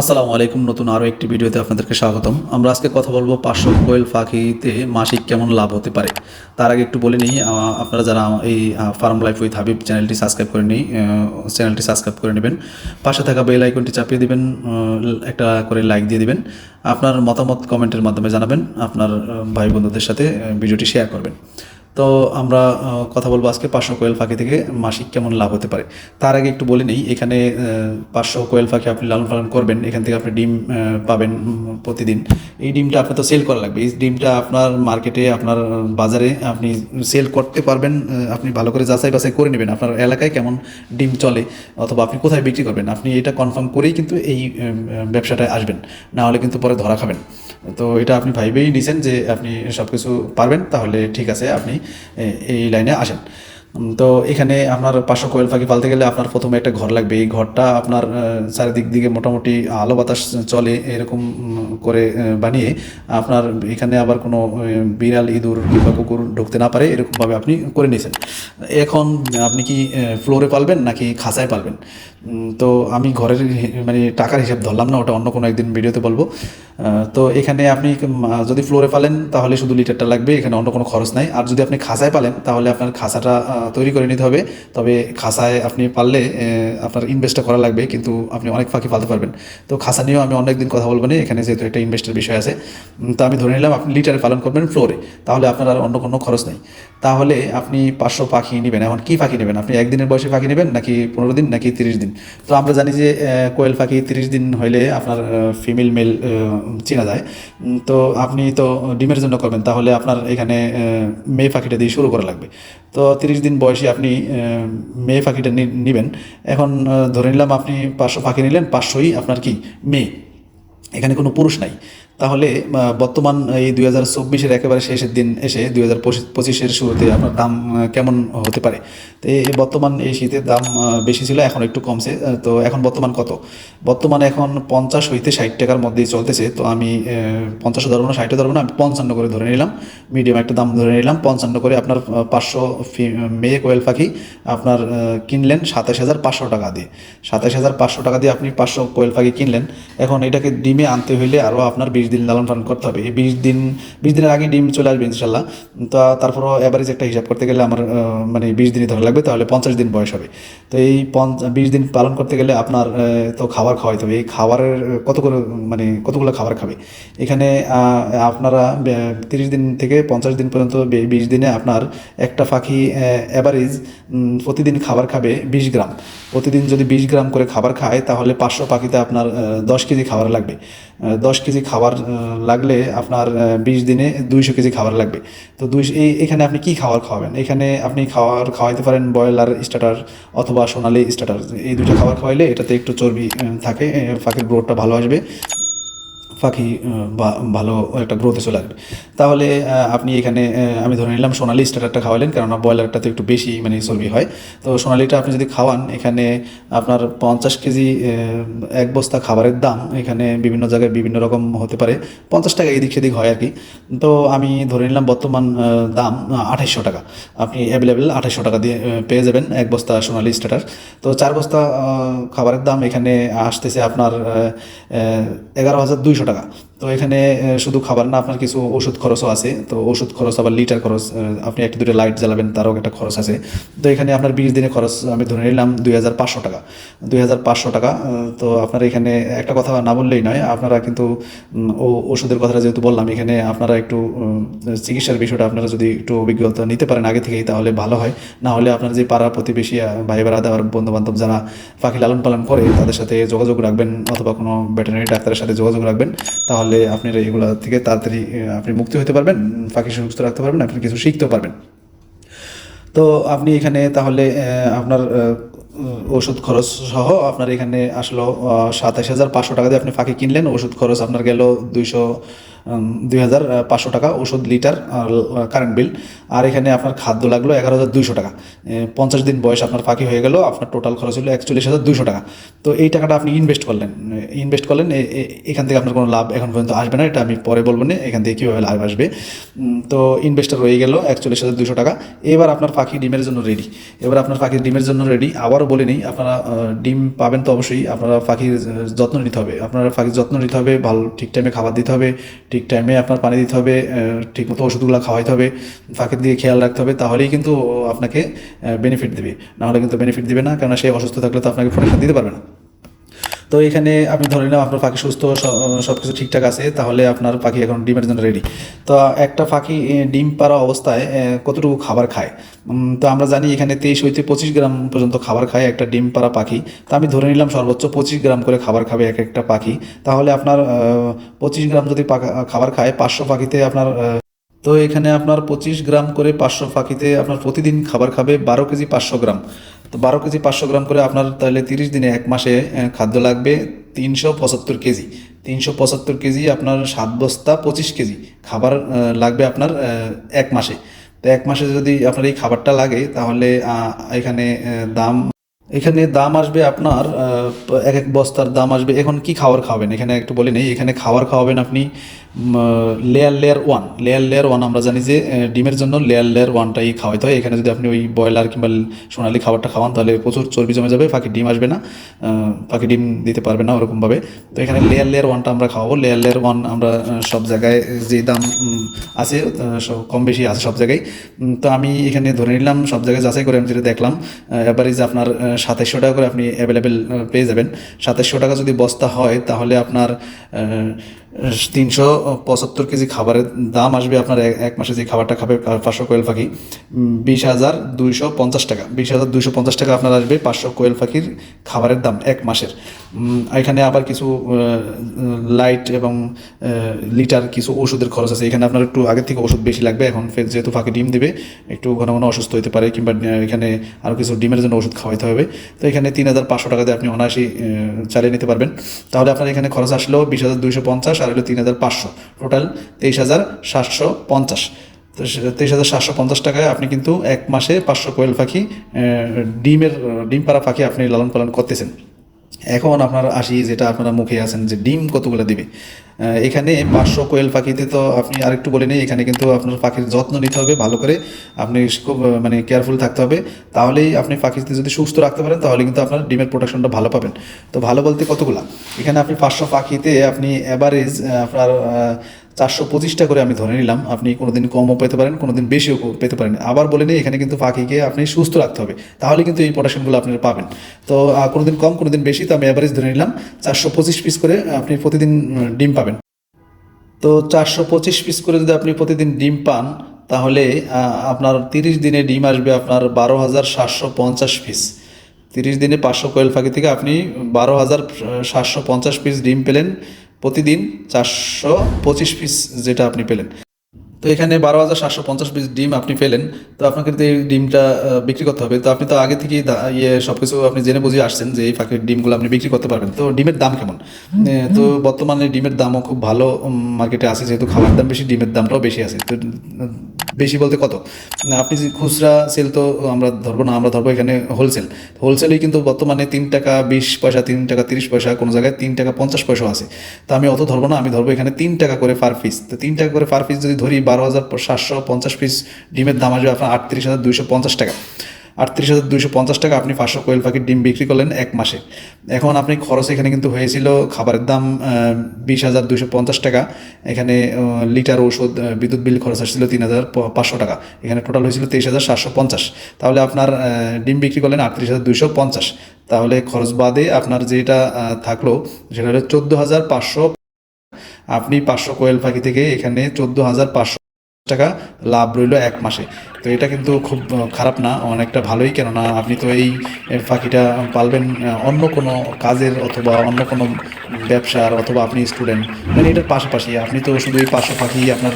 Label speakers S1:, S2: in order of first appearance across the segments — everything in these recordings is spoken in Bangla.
S1: আসসালামু আলাইকুম, নতুন আরও একটি ভিডিওতে আপনাদেরকে স্বাগতম। আমরা আজকে কথা বলব পাঁচশো কোয়েল পাখিতে মাসিক কেমন লাভ হতে পারে। তার আগে একটু বলে নিই আপনারা যারা এই ফার্ম লাইফ উইথ হাবিব চ্যানেলটি সাবস্ক্রাইব করে নিই চ্যানেলটি সাবস্ক্রাইব করে নেবেন। পাশে থাকা বেল আইকনটি চাপিয়ে দিবেন একটা করে লাইক দিয়ে দিবেন। আপনার মতামত কমেন্টের মাধ্যমে জানাবেন, আপনার ভাই বন্ধুদের সাথে ভিডিওটি শেয়ার করবেন। তো আমরা কথা বলব আজকে পাঁচশো কোয়েল পাখি থেকে মাসিক কেমন লাভ হতে পারে। তার আগে একটু বলে নিই, এখানে পাঁচশো কোয়েল পাখি আপনি লালন পালন করবেন, এখান থেকে আপনি ডিম পাবেন প্রতিদিন। এই ডিমটা আপনার তো সেল করা লাগবে। এই ডিমটা আপনার মার্কেটে আপনার বাজারে আপনি সেল করতে পারবেন আপনি ভালো করে যাচাই বাছাই করে নেবেন আপনার এলাকায় কেমন ডিম চলে, অথবা আপনি কোথায় বিক্রি করবেন। আপনি এটা কনফার্ম করেই কিন্তু এই ব্যবসাটায় আসবেন, না হলে কিন্তু পরে ধরা খাবেন। তো এটা আপনি ভাইবেই নিছেন যে আপনি সব কিছু পারবেন, তাহলে ঠিক আছে, আপনি এই লাইনে আসেন। তো এখানে আপনার পাঁচশো কোয়েল পাখি পালতে গেলে আপনার প্রথমে একটা ঘর লাগবে। এই ঘরটা আপনার চারিদিক দিকে মোটামুটি আলো বাতাস চলে এরকম করে বানিয়ে আপনার এখানে আবার কোনো বিড়াল, ইঁদুর কিংবা কুকুর ঢুকতে না পারে এরকমভাবে আপনি করে নিয়েছেন। এখন আপনি কি ফ্লোরে পালবেন নাকি খাঁচায় পালবেন? তো আমি ঘরের মানে টাকার হিসাব ধরলাম না ওটা অন্য কোনো একদিন ভিডিওতে বলব। তো এখানে আপনি যদি ফ্লোরে পালেন তাহলে শুধু লিটারটা লাগবে এখানে অন্য কোনো খরচ নাই। আর যদি আপনি খাসায় পালেন তাহলে আপনার আহ, তৈরি করে নিতে হবে। তবে খাসায় আপনি পারলে আপনার ইনভেস্টটা করা লাগবে কিন্তু আপনি অনেক পাখি পালতে পারবেন। তো খাঁচা নিয়েও আমি অনেক দিন কথা বলব না এখানে যেহেতু একটা ইনভেস্টের বিষয় আছে। তো আমি ধরে নিলাম আপনি লিটারে পালন করবেন ফ্লোরে তাহলে আপনার আর অন্য কোনো খরচ নেই। তাহলে আপনি পাঁচশো পাখি নেবেন এখন কি পাখি নেবেন? আপনি একদিনের বয়সে পাখি নেবেন নাকি পনেরো দিন নাকি তিরিশ দিন? তো আমরা জানি যে কোয়েল পাখি তিরিশ দিন হইলে আপনার ফিমেল মেল চেনা যায়। তো আপনি তো ডিমের জন্য করবেন, তাহলে আপনার এখানে মেয়ে পাখিটা দিয়ে শুরু করা লাগবে। তো তিরিশ দিন বয়সে আপনি মেয়ে পাখিটা নিবেন। এখন ধরে নিলাম আপনি পাঁচশো পাখি নিলেন, পাঁচশোই আপনার কি? মেয়ে। এখানে কোনো পুরুষ নাই। তাহলে বর্তমান এই দুই হাজার চব্বিশের একেবারে শেষের দিন এসে দুই হাজার পঁচিশের শুরুতে আপনার দাম কেমন হতে পারে? তো এই বর্তমান এই শীতের দাম বেশি ছিল, এখন একটু কমছে তো এখন বর্তমান কত? বর্তমানে এখন পঞ্চাশ হইতে ষাট টাকার মধ্যেই চলতেছে, তো আমি পঞ্চাশও ধরবো না ষাটও ধরবো না, আমি পঞ্চান্ন করে ধরে নিলাম, মিডিয়াম একটা দাম ধরে নিলাম, পঞ্চান্ন করে আপনার পাঁচশো ফি, মেয়ে কোয়েল পাখি আপনার কিনলেন সাতাশ হাজার পাঁচশো টাকা দিয়ে। সাতাশ হাজার পাঁচশো টাকা দিয়ে আপনি পাঁচশো কোয়েল পাখি কিনলেন, এখন এটাকে ডিমে আনতে হইলে আরও আপনার বিশ দিন লালন পালন করতে হবে। এই বিশ দিন, বিশ দিনের আগে ডিম চলে আসবে ইনশাল্লাহ তো তারপরও অ্যাভারেজ একটা হিসাব করতে গেলে আমার মানে বিশ দিনই ধরা লাগবে, তাহলে পঞ্চাশ দিন বয়স হবে। তো এই বিশ দিন পালন করতে গেলে আপনার তো খাবার খাওয়াইতে হবে। এই খাবারের কত করে মানে কতগুলো খাবার খাবে? এখানে আপনারা তিরিশ দিন থেকে পঞ্চাশ দিন পর্যন্ত বিশ দিনে আপনার একটা পাখি অ্যাভারেজ প্রতিদিন খাবার খাবে বিশ গ্রাম। প্রতিদিন যদি বিশ গ্রাম করে খাবার খায়, তাহলে পাঁচশো পাখিতে আপনার দশ কেজি খাবার লাগবে। দশ কেজি খাবার লাগলে আপনার বিশ দিনে দুইশো কেজি খাবার লাগবে। তো দুই এই, এখানে আপনি কি খাবার খাওয়াবেন? এখানে আপনি খাওয়ার, খাওয়াইতে পারেন ব্রয়লার স্টার্টার অথবা সোনালি স্টার্টার। এই দুটো খাবার খাওয়াইলে এটাতে একটু চর্বি থাকে ফাঁকের ব্রোডটা ভালো আসবে। পাখি ভালো একটা গ্রোথে চলে আসবে। তাহলে আপনি এখানে আমি ধরে নিলাম সোনালি স্টার্টারটা খাওয়ালেন, কেননা ব্রয়লারটাতে একটু বেশি মানে চর্বি হয়। তো সোনালিটা আপনি যদি খাওয়ান, এখানে আপনার পঞ্চাশ কেজি এক বস্তা খাবারের দাম এখানে বিভিন্ন জায়গায় বিভিন্ন রকম হতে পারে। পঞ্চাশ টাকা এদিক সেদিক হয় আর কি তো আমি ধরে নিলাম বর্তমান দাম আঠাইশশো টাকা। আপনি অ্যাভেলেবেল আঠাইশশো টাকা দিয়ে পেয়ে যাবেন এক বস্তা সোনালি স্টার্টার তো চার বস্তা খাবারের দাম এখানে আসতেছে আপনার এগারো হাজার দুইশো টাকা। pagar. তো এখানে শুধু খাবার না, আপনার কিছু ওষুধ খরচও আছে। তো ওষুধ খরচ, আবার লিটার খরচ আপনি একটু দুটো লাইট জ্বালাবেন, তারও একটা খরচ আছে। তো এখানে আপনার বিশ দিনের খরচ আমি ধরে নিলাম দুই হাজার পাঁচশো টাকা। দুই হাজার পাঁচশো টাকা তো আপনার এখানে একটা কথা না বললেই নয়, আপনারা কিন্তু ও, ওষুধের কথাটা যেহেতু বললাম, এখানে আপনারা একটু চিকিৎসার বিষয়টা আপনারা যদি একটু অভিজ্ঞতা নিতে পারেন আগে থেকেই, তাহলে ভালো হয়। না হলে আপনার যে পাড়া প্রতিবেশী ভাই বারাদা আর বন্ধু বান্ধব যারা পাখি লালন পালন করে, তাদের সাথে যোগাযোগ রাখবেন, অথবা কোনো ভেটেরিনারি ডাক্তারের সাথে যোগাযোগ রাখবেন, তাহলে আপনি এগুলো থেকে তাড়াতাড়ি আপনি মুক্তি হতে পারবেন, ফাঁকি সুস্থ রাখতে পারবেন, আপনি কিছু শিখতেও পারবেন। তো আপনি এখানে তাহলে আপনার ওষুধ খরচ সহ আপনার এখানে আসলো সাতাশ হাজার পাঁচশো টাকা দিয়ে আপনি ফাঁকি কিনলেন, ওষুধ খরচ আপনার গেল দুইশো দুই হাজার পাঁচশো টাকা ওষুধ লিটার কারেন্ট বিল আর এখানে আপনার খাদ্য লাগল এগারো হাজার দুইশো টাকা। পঞ্চাশ দিন বয়স আপনার ফাঁকি হয়ে গেল, আপনার টোটাল খরচ হলো একচল্লিশ হাজার দুশো টাকা। তো এই টাকাটা আপনি ইনভেস্ট করলেন। ইনভেস্ট করলেন এখান থেকে আপনার কোনো লাভ এখন পর্যন্ত আসবে না, এটা আমি পরে বলব না, এখান থেকে কীভাবে লাভ আসবে। তো ইনভেস্টার রয়ে গেল একচল্লিশ হাজার দুশো টাকা। এবার আপনার পাখি ডিমের জন্য রেডি এবার আপনার পাখির ডিমের জন্য রেডি আবারও বলে নিই, আপনারা ডিম পাবেন তো অবশ্যই, আপনারা পাখির যত্ন নিতে হবে। আপনারা পাখির যত্ন নিতে হবে, ভালো ঠিক টাইমে খাবার দিতে হবে ঠিক টাইমে আপনার পানি দিতে হবে ঠিকমতো ঠিক মতো ওষুধগুলো খাওয়াইতে হবে, ফাঁকের দিকে খেয়াল রাখতে হবে, তাহলেই কিন্তু আপনাকে বেনিফিট দেবে। নাহলে কিন্তু বেনিফিট দেবে না, কেননা সে অসুস্থ থাকলে তো আপনাকে প্রোটেকশন দিতে পারবে না। তো এখানে আপনি ধরে নিলাম আপনার পাখি সুস্থ সব কিছু ঠিকঠাক আছে, তাহলে আপনার পাখি এখন ডিমের জন্য রেডি তো একটা পাখি ডিম পাড়া অবস্থায় কতটুকু খাবার খায়? তো আমরা জানি এখানে তেইশ হইতে পঁচিশ গ্রাম পর্যন্ত খাবার খায় একটা ডিম পাড়া পাখি। তো আমি ধরে নিলাম সর্বোচ্চ পঁচিশ গ্রাম করে খাবার খাবে এক একটা পাখি। তাহলে আপনার পঁচিশ গ্রাম যদি খাবার খায়, পাঁচশো পাখিতে আপনার তো এখানে আপনার পঁচিশ গ্রাম করে পাঁচশো পাখিতে আপনার প্রতিদিন খাবার খাবে বারো কেজি পাঁচশো গ্রাম। তো বারো কেজি পাঁচশো গ্রাম করে আপনার তাহলে তিরিশ দিনে এক মাসে খাদ্য লাগবে তিনশো পঁচাত্তর কেজি। তিনশো পঁচাত্তর কেজি আপনার সাত বস্তা পঁচিশ কেজি। খাবার লাগবে আপনার এক মাসে। তো এক মাসে যদি আপনার এই খাবারটা লাগে তাহলে এখানে দাম এখানে দাম আসবে আপনার এক এক বস্তার দাম আসবে। এখন কি খাবার খাওয়াবেন? এখানে একটু বলে নেই। এখানে খাবার খাওয়াবেন আপনি layer layer one layer layer one আমরা জানি যে ডিমের জন্য লেয়ার লেয়ার ওয়ানটাই খাওয়াইতে হয়। এখানে যদি আপনি ওই ব্রয়লার কিংবা সোনালি খাবারটা খাওয়ান, তাহলে প্রচুর চর্বি জমে যাবে পাখি ডিম আসবে না। পাখি ডিম দিতে পারবে না ওরকমভাবে। তো এখানে লেয়ার লেয়ার ওয়ানটা আমরা খাওয়াবো। লেয়ার লেয়ার ওয়ান আমরা সব জায়গায় যে দাম আছে কম বেশি আছে সব জায়গায়। তো আমি এখানে ধরে নিলাম, সব জায়গায় যাচাই করে আমি যেটা দেখলাম এভারেজ আপনার সাতাইশশো টাকা করে আপনি অ্যাভেলেবেল পেয়ে যাবেন। সাতাইশশো টাকা যদি বস্তা হয়, তাহলে আপনার তিনশো পঁচাত্তর কেজি খাবারের দাম আসবে আপনার এক- মাসে যে খাবারটা খাবে পাঁচশো কোয়েল পাখি। বিশ হাজার দুইশো পঞ্চাশ টাকা। বিশ হাজার দুইশো পঞ্চাশ টাকা আপনার আসবে পাঁচশো কোয়েল পাখির খাবারের দাম এক মাসের। এখানে আবার কিছু লাইট এবং লিটার কিছু ওষুধের খরচ আছে। এখানে আপনার একটু আগের থেকে ওষুধ বেশি লাগবে। এখন ফের যেহেতু ফাঁকি ডিম দিবে, একটু ঘন ঘন অসুস্থ হতে পারে কিংবা এখানে আরও কিছু ডিমের জন্য ওষুধ খাওয়াইতে হবে। তো এখানে তিন হাজার পাঁচশো টাকা দিয়ে আপনি অনায়াসই চালিয়ে নিতে পারবেন। তাহলে আপনার এখানে খরচ আসলো বিশ হাজার দুইশো পঞ্চাশ। আর হলো তিন হাজার পাঁচশো। টোটাল তেইশ হাজার সাতশো পঞ্চাশ। তো তেইশ হাজার সাতশো পঞ্চাশ টাকায় আপনি কিন্তু এক মাসে পাঁচশো কোয়েল পাখি ডিমের, ডিম পাড়া পাখি আপনি লালন পালন করতেছেন। এখন আপনার আসি, যেটা আপনারা মুখে আছেন, যে ডিম কতগুলো দিবে? এখানে পাঁচশো কোয়েল পাখিতে তো আপনি আরেকটু বলে নেই, এখানে কিন্তু আপনার পাখির যত্ন নিতে হবে, ভালো করে আপনি খুব মানে কেয়ারফুল থাকতে হবে। তাহলেই আপনি পাখিতে যদি সুস্থ রাখতে পারেন, তাহলে কিন্তু আপনার ডিমের প্রোডাকশনটা ভালো পাবেন। তো ভালো বলতে কতগুলা? এখানে আপনি পাঁচশো পাখিতে আপনি অ্যাভারেজ আপনার চারশো পঁচিশটা করে আমি ধরে নিলাম। আপনি কোনোদিন কমও পেতে পারেন কোনোদিন বেশিও পেতে পারেন। আবার বলে নিই এখানে কিন্তু পাখিকে আপনি সুস্থ রাখতে হবে। তাহলে কিন্তু এই প্রোডাকশনগুলো আপনি পাবেন। তো আহ, কোনোদিন কম কোনো দিন বেশি তো আমি অ্যাভারেজ ধরে নিলাম চারশো পঁচিশ পিস করে আপনি প্রতিদিন ডিম পাবেন। তো চারশো পঁচিশ পিস করে যদি আপনি প্রতিদিন ডিম পান তাহলে আপনার তিরিশ দিনে ডিম আসবে আপনার বারো হাজার সাতশো পঞ্চাশ পিস তিরিশ দিনে পাঁচশো কোয়েল ফাঁকি থেকে আপনি বারো হাজার সাতশো পঞ্চাশ পিস ডিম পেলেন। প্রতিদিন চারশো পঁচিশ পিস যেটা আপনি পেলেন। তো এখানে বারো হাজার সাতশো পঞ্চাশ পিস ডিম আপনি পেলেন। তো আপনাকে তো এই ডিমটা বিক্রি করতে হবে। তো আপনি তো আগে থেকেই ইয়ে সব কিছু আপনি জেনে বুঝিয়ে আসছেন যে এই ফাঁকের ডিমগুলো আপনি বিক্রি করতে পারবেন। তো ডিমের দাম কেমন? তো বর্তমানে ডিমের দামও খুব ভালো মার্কেটে আছে। যেহেতু খাবার দাম বেশি, ডিমের দামটাও বেশি আছে। তো বেশি বলতে কত? আপনি খুচরা সেল তো আমরা ধরবো না, আমরা ধরবো এখানে হোলসেল হোলসেলেই কিন্তু বর্তমানে তিন টাকা বিশ পয়সা, তিন টাকা তিরিশ পয়সা, কোনো জায়গায় তিন টাকা পঞ্চাশ পয়সা আছে। তো আমি অত ধরবো না, আমি ধরবো এখানে তিন টাকা করে পার পিস তো তিন টাকা করে পার পিস যদি ধরি, বারো হাজার সাতশো পঞ্চাশ পিস ডিমের দাম আসবে আপনার আটত্রিশ হাজার দুইশো পঞ্চাশ টাকা। আটত্রিশ হাজার দুইশো পঞ্চাশ টাকা আপনি পাঁচশো কোয়েল পাখির ডিম বিক্রি করলেন এক মাসে। এখন আপনি খরচ এখানে কিন্তু হয়েছিল খাবারের দাম বিশ হাজার দুইশো পঞ্চাশ টাকা। এখানে লিটার ওষুধ বিদ্যুৎ বিল খরচ আসছিল তিন হাজার পাঁচশো টাকা। এখানে টোটাল হয়েছিল তেইশ হাজার সাতশো পঞ্চাশ। তাহলে আপনার ডিম বিক্রি করলেন আটত্রিশ হাজার দুইশো পঞ্চাশ। তাহলে খরচ বাদে আপনার যেটা থাকল, সেটা হলো চোদ্দ হাজার পাঁচশো। আপনি পাঁচশো কোয়েল পাখি থেকে এখানে চোদ্দ হাজার পাঁচশো টাকা লাভ রইল এক মাসে। তো এটা কিন্তু খুব খারাপ না, অনেকটা ভালোই। কেননা আপনি তো এই ফাঁকিটা পালবেন অন্য কোনো কাজের অথবা অন্য কোনো ব্যবসার অথবা আপনি স্টুডেন্ট মানে এটার পাশাপাশি আপনি তো শুধু এই পাশাপাশি আপনার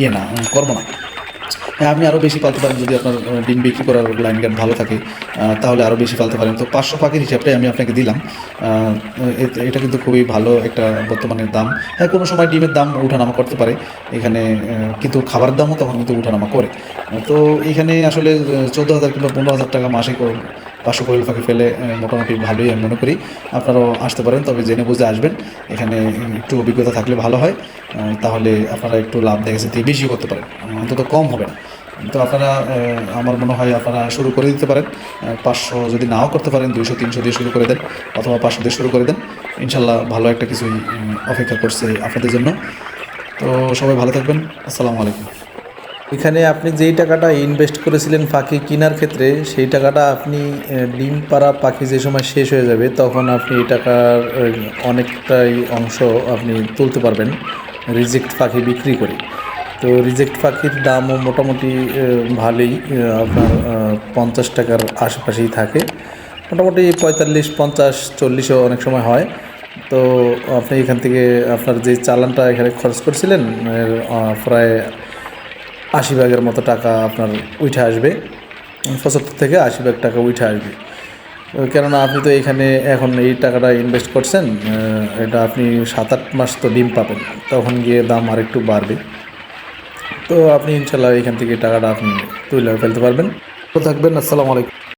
S1: ইয়ে না কর্ম না। হ্যাঁ আপনি আরও বেশি পালতে পারেন যদি আপনার ডিম বিক্রি করার লাইন গার্ড ভালো থাকে তাহলে আরও বেশি পালতে পারেন। তো পাঁচশো পাখির হিসাবটাই আমি আপনাকে দিলাম। এটা কিন্তু খুবই ভালো একটা বর্তমানে দাম। হ্যাঁ কোনো সময় ডিমের দাম উঠানামা করতে পারে। এখানে কিন্তু খাবার দামও তখন কিন্তু উঠানামা করে। তো এখানে আসলে চোদ্দ হাজার কিংবা পনেরো হাজার টাকা মাসে পাঁচশো কোয়েল পাখি ফেলে মোটামুটি ভালোই আমি মনে করি। আপনারাও আসতে পারেন, তবে জেনে বুঝে আসবেন। এখানে একটু অভিজ্ঞতা থাকলে ভালো হয়। তাহলে আপনারা একটু লাভ দেখেছে দিয়ে বেশি করতে পারেন। অন্তত কম হবে না। তো আপনারা আমার মনে হয় আপনারা শুরু করে দিতে পারেন। পাঁচশো যদি নাও করতে পারেন, দুইশো, তিনশো দিয়ে শুরু করে দেন, অথবা পাঁচশো দিয়ে শুরু করে দেন। ইনশাল্লাহ ভালো একটা কিছুই অপেক্ষা করছে আপনাদের জন্য। তো সবাই ভালো থাকবেন। আসসালামু আলাইকুম।
S2: এখানে আপনি যেই টাকাটা ইনভেস্ট করেছিলেন পাখি কেনার ক্ষেত্রে, সেই টাকাটা আপনি ডিম পাড়া পাখি যে সময় শেষ হয়ে যাবে, তখন আপনি এই টাকার অনেকটাই অংশ আপনি তুলতে পারবেন রিজেক্ট পাখি বিক্রি করে। তো রিজেক্ট পাখির দামও মোটামুটি ভালোই আপনার পঞ্চাশ টাকার আশেপাশেই থাকে। মোটামুটি পঁয়তাল্লিশ, পঞ্চাশ, চল্লিশও অনেক সময় হয়। তো আপনি এখান থেকে আপনার যে চালানটা এখানে খরচ করছিলেন প্রায় আশি ভাগের মতো টাকা আপনার উঠে আসবে। পঁচাত্তর থেকে আশি ভাগ টাকা উঠে আসবে। কেননা আপনি তো এখানে এখন এই টাকাটা ইনভেস্ট করছেন এটা আপনি সাত আট মাস তো ডিম পাবেন, তখন গিয়ে দাম আরেকটু বাড়বে। তো আপনি ইনশাল্লাহ এখান থেকে টাকাটা আপনি তুলে ফেলতে পারবেন। তো থাকবেন, আসসালামু আলাইকুম।